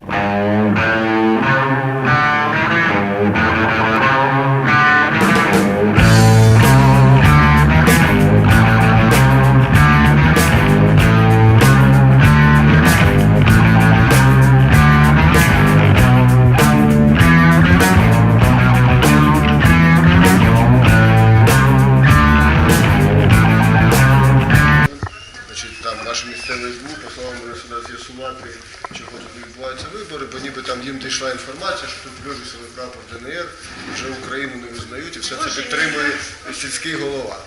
Значить, наше СБУ послало мене сюди з'ясувати, чого тут відбуваються вибори, бо ніби там їм дійшла інформація, що тут вивісили прапор ДНР, вже Україну не визнають, і все це підтримує сільський голова.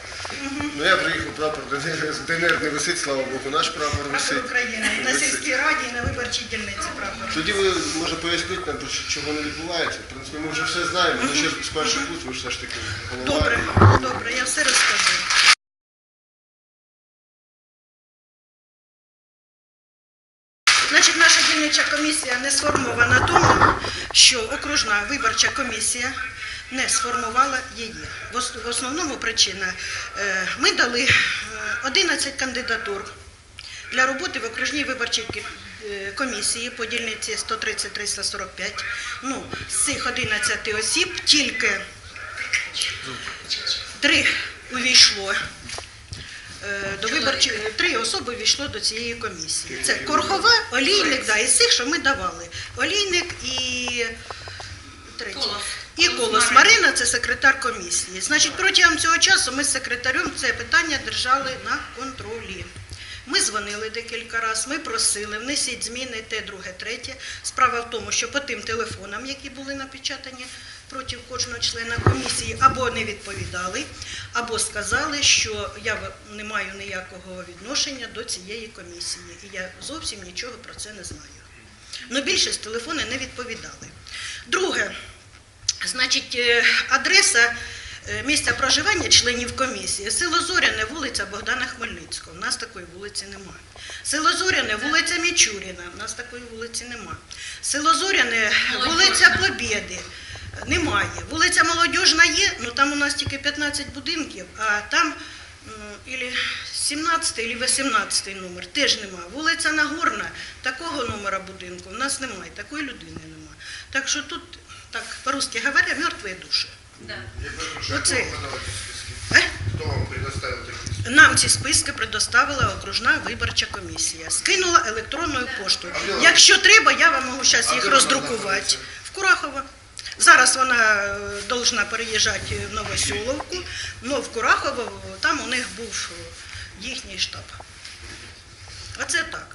Ну я приїхав, прапор ДНР, ДНР не висить, слава Богу, наш прапор Прапор висить. України на сільській раді і на виборчій дільниці прапор. Тоді ви може поясніть нам, чого не відбувається. В принципі, ми вже все знаємо, але ще з перших вуст ви ж все ж таки голова. Добре, добре, я все розкажу. Значить, наша дільнича комісія не сформована тому, що окружна виборча комісія не сформувала її. В основному причина е, ми дали е, 11 кандидатур для роботи в окружній виборчій е, комісії по дільниці 130-345. Ну, з цих 11 осіб тільки три увійшло е, до виборчої три особи увійшло до цієї комісії. Це Корхова, Олійник, да, із цих, що ми давали. Олійник і третій. І Колос Марина, це секретар комісії. Значить, протягом цього часу ми з секретарем це питання держали на контролі. Ми дзвонили декілька разів, ми просили, внесіть зміни, те, друге, третє. Справа в тому, що по тим телефонам, які були напечатані проти кожного члена комісії, або не відповідали, або сказали, що я не маю ніякого відношення до цієї комісії. І я зовсім нічого про це не знаю. Ну, більшість телефони не відповідали. Друге, Значить, е, адреса е, місця проживання членів комісії село Зоряне, вулиця Богдана Хмельницького. У нас такої вулиці немає. Село Зоряне, вулиця Мічуріна. У нас такої вулиці немає. Село Зоряне, вулиця Побєди. Немає. Вулиця Молодіжна є, ну там у нас тільки 15 будинків, а там ілі 17 або 18 номер теж немає. Вулиця Нагорна, такого номера будинку в нас немає, такої людини немає. Так що тут, так по-русски говоря, мертві душі. Да. Оце. хто вам? Е? Хто вам предоставив такі списки? Нам ці списки предоставила окружна виборча комісія. Скинула електронною поштою. Якщо треба, я вам можу зараз їх роздрукувати. В Курахово. Зараз вона е, должна переїжджати в Новосіловку, але в Курахово там у них був е, їхній штаб. Оце так.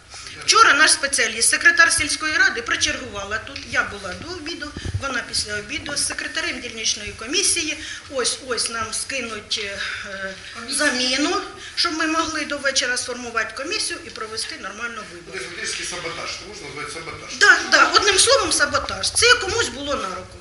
Вчора наш спеціаліст, секретар сільської ради, причергувала тут. Я була до обіду, вона після обіду з секретарем дільничної комісії. Ось ось нам скинуть е, заміну, щоб ми могли до вечора сформувати комісію і провести нормально Це вибори. фактично саботаж, це можна назвати саботаж. Так, так, одним словом, саботаж. Це комусь було на руку,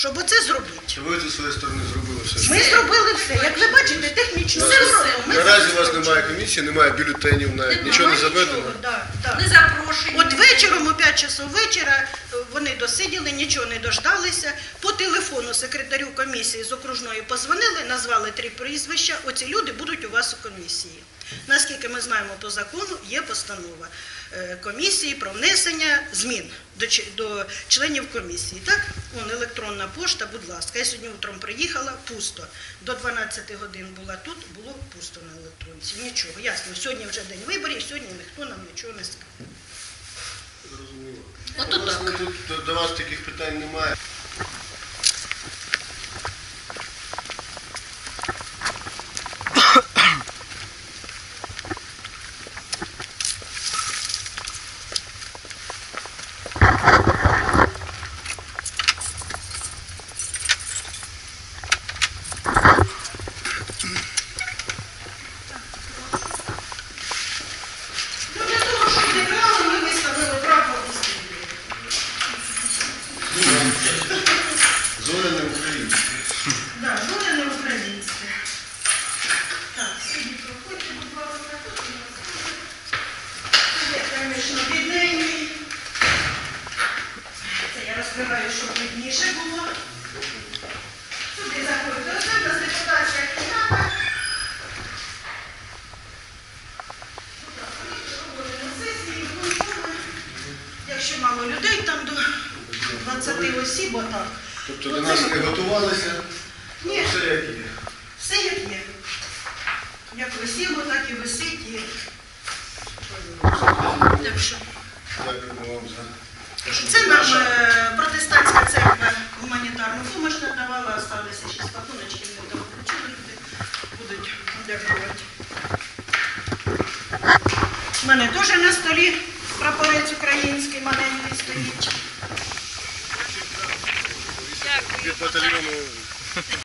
щоб оце зробити. Чи ви зі своєї сторони зробили все? Ми зробили все. Як ви бачите, технічно все зробили. Наразі у вас немає комісії, немає бюлетенів, навіть Немає нічого не Нічого, заведено. да, да. Не запрошені. От вечором о 5 часов вечора е, вони досиділи, нічого не дождалися. По телефону секретарю комісії з окружної позвонили, назвали три прізвища. Оці люди будуть у вас у комісії. Наскільки ми знаємо по закону, є постанова е, комісії про внесення змін до, членів комісії. Так, Вон електронна пошта, будь ласка. Я сьогодні утром приїхала, пусто. До 12 годин була тут, було пусто на електронці. Нічого, ясно. Сьогодні вже день виборів, сьогодні ніхто нам нічого не скаже. Зрозуміло. Власне, так. тут до- до вас таких питань немає. Зоря не українське. Так, зоря не українське. Так, сьогодні проходьте, будь ласка, тут у нас. Це, звісно, бідненький. Це я розкриваю, щоб видніше було. Осіб отак. Тобто до нас не готувалися, Ні. все як є. Все як є. Як висіло, так і висить. І... Так що. Дякуємо вам за Це нам е, протестантська церква гуманітарну допомогу надавала, осталися ще пакуночки, ми там люди, будуть дякувати. У мене теж на столі прапорець український маленький стоїть. Yo